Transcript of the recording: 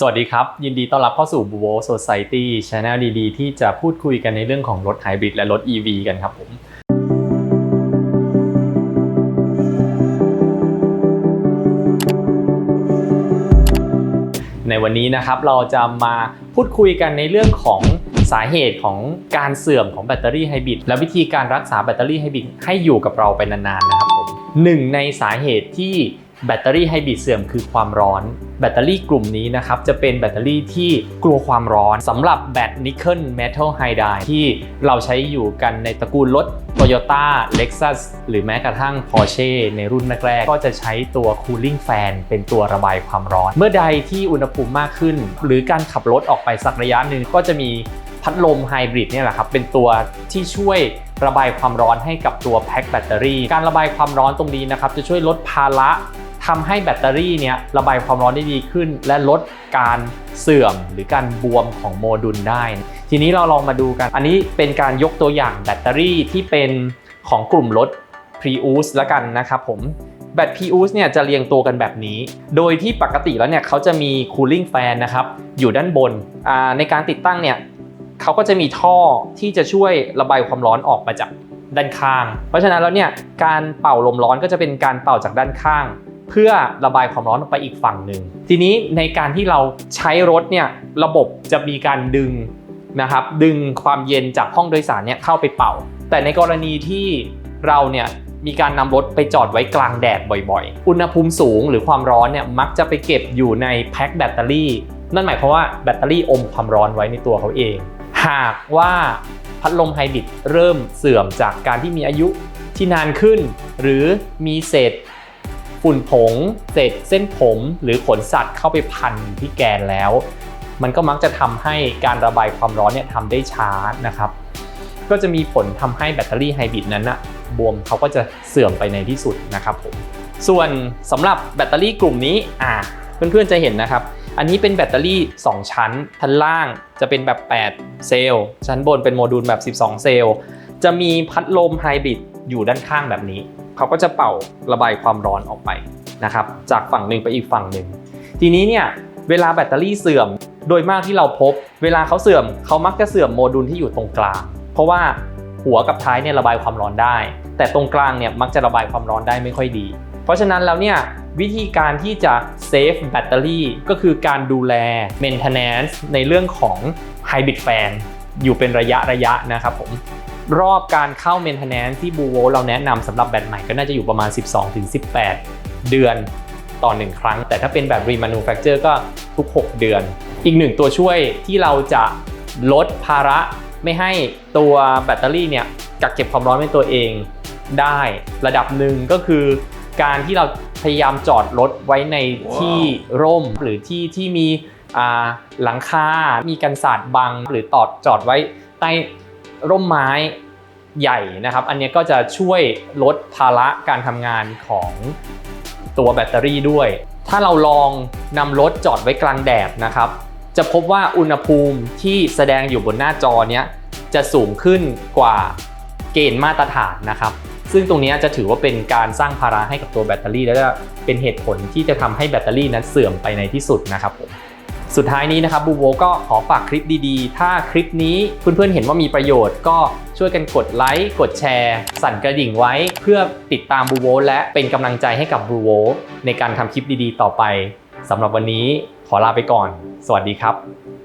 สวัสดีครับ ยินดีต้อนรับเข้าสู่ b u o Society Channel ดีๆ ที่จะพูดคุยกันในเรื่องของรถไฮบริดและรถ EV กันครับผมในวันนี้นะครับเราจะมาพูดคุยกันในเรื่องของสาเหตุของการเสื่อมของแบตเตอรี่ไฮบริดและวิธีการรักษาแบตเตอรี่ไฮบริดให้อยู่กับเราไปนานๆนะครับผมหนึ่งในสาเหตุที่ แบตเตอรี่ไฮบริดเสื่อมคือความร้อน แบตเตอรี่กลุ่มนี้นะครับจะเป็นแบตเตอรี่ที่กลัวความร้อนสำหรับแบตนิกเกิลเมทัลไฮไดที่เราใช้อยู่กันในตระกูลรถ Toyota Lexus หรือแม้กระทั่ง Porsche ในรุ่นแรกๆก็จะใช้ตัว cooling fan เป็นตัวระบายความร้อน เมื่อใดที่อุณหภูมิมากขึ้น หรือการขับรถออกไปสักระยะหนึ่งก็จะมีพัดลมไฮบริดเนี่ยแหละครับเป็นตัวที่ช่วยระบายความร้อนให้กับตัวแพ็คแบตเตอรี่ การระบายความร้อนตรงนี้นะครับจะช่วยลดภาระ ทำให้แบตเตอรี่เนี่ยระบายความร้อนได้ดีขึ้น และลดการเสื่อมหรือการบวมของโมดูลได้ ทีนี้เราลองมาดูกัน อันนี้เป็นการยกตัวอย่างแบตเตอรี่ที่เป็นของกลุ่มรถ Prius แล้วกันนะครับผมแบต Prius เนี่ยจะเรียงตัวกันแบบนี้ โดยที่ปกติแล้วเนี่ยเขาจะมี cooling fan นะครับ อยู่ด้านบน ในการติดตั้งเนี่ยเขาก็จะมีท่อที่จะช่วยระบายความร้อนออกมาจากด้านข้าง เพราะฉะนั้นแล้วเนี่ยการเป่าลมร้อนก็จะเป็นการเป่าจากด้านข้าง เพื่อระบายความร้อนออกไปอีกฝั่งหนึ่ง ทีนี้ในการที่เราใช้รถเนี่ยระบบจะมีการดึงนะครับดึงความเย็นจากห้องโดยสารเนี่ยเข้าไปเป่า แต่ในกรณีที่เราเนี่ยมีการนำรถไปจอดไว้กลางแดดบ่อยๆ อุณหภูมิสูงหรือความร้อนเนี่ยมักจะไปเก็บอยู่ในแพ็คแบตเตอรี่ นั่นหมายความว่าแบตเตอรี่อมความร้อนไว้ในตัวเขาเอง หากว่าพัดลมไฮบริดเริ่มเสื่อมจากการที่มีอายุที่นานขึ้น หรือมีเศษ ฝุ่นผงเศษเส้นผมหรือขนสัตว์เข้าไปพันที่แกนแล้ว มันก็มักจะทำให้การระบายความร้อนเนี่ยทำได้ช้านะครับ ก็จะมีผลทำให้แบตเตอรี่ไฮบริดนั้นนะบวมเขาก็จะเสื่อมไปในที่สุดนะครับผมส่วนสำหรับแบตเตอรี่กลุ่มนี้อ่าเพื่อนๆจะเห็นนะครับ อันนี้เป็นแบตเตอรี่ 2 ชั้นชั้นล่างจะเป็นแบบ 8 เซลล์ ชั้นบนเป็นโมดูลแบบ 12 เซลล์ จะมีพัดลมไฮบริดอยู่ด้านข้างแบบนี้ เขาก็จะเป่าระบายความร้อนออกไปนะครับจากฝั่งหนึ่งไปอีกฝั่งหนึ่ง ทีนี้เนี่ยเวลาแบตเตอรี่เสื่อมโดยมากที่เราพบ เวลาเขาเสื่อมเขามักจะเสื่อมโมดูลที่อยู่ตรงกลาง เพราะว่าหัวกับท้ายเนี่ยระบายความร้อนได้ แต่ตรงกลางเนี่ยมักจะระบายความร้อนได้ไม่ค่อยดี เพราะฉะนั้นแล้วเนี่ยวิธีการที่จะเซฟแบตเตอรี่ก็คือการดูแล maintenance ในเรื่องของ Hybrid Fan อยู่เป็นระยะระยะนะครับผม รอบการเข้า maintenance ที่บูโวเราแนะนำสำหรับแบตใหม่ก็น่าจะอยู่ประมาณ 12-18 เดือนต่อ 1 ครั้ง แต่ถ้าเป็นแบบ remanufacture ก็ทุก 6 เดือน อีกหนึ่งตัวช่วยที่เราจะลดภาระไม่ให้ตัวแบตเตอรี่เนี่ยกักเก็บความร้อนเป็นตัวเองได้ระดับหนึ่งก็คือการที่เราพยายามจอดรถไว้ในที่ร่มหรือที่ที่มีหลังคา มีกันศาสตร์บัง หรือตอดจอดไว้ใต้ ร่มไม้ใหญ่นะครับ อันนี้ก็จะช่วยลดภาระการทำงานของตัวแบตเตอรี่ด้วย ถ้าเราลองนำรถจอดไว้กลางแดดนะครับ จะพบว่าอุณหภูมิที่แสดงอยู่บนหน้าจอเนี้ยจะสูงขึ้นกว่าเกณฑ์มาตรฐานนะครับ ซึ่งตรงนี้จะถือว่าเป็นการสร้างภาระให้กับตัวแบตเตอรี่ และจะเป็นเหตุผลที่จะทำให้แบตเตอรี่นั้นเสื่อมไปในที่สุดนะครับผม สุดท้ายนี้นะครับบูโวก็ขอฝากคลิปดีๆ ถ้าคลิปนี้เพื่อนๆเห็นว่ามีประโยชน์ก็ช่วยกันกดไลค์กดแชร์ สั่นกระดิ่งไว้ เพื่อติดตามบูโวและเป็นกำลังใจให้กับบูโวในการทำคลิปดีๆ ต่อไปสำหรับวันนี้ขอลาไปก่อน สวัสดีครับ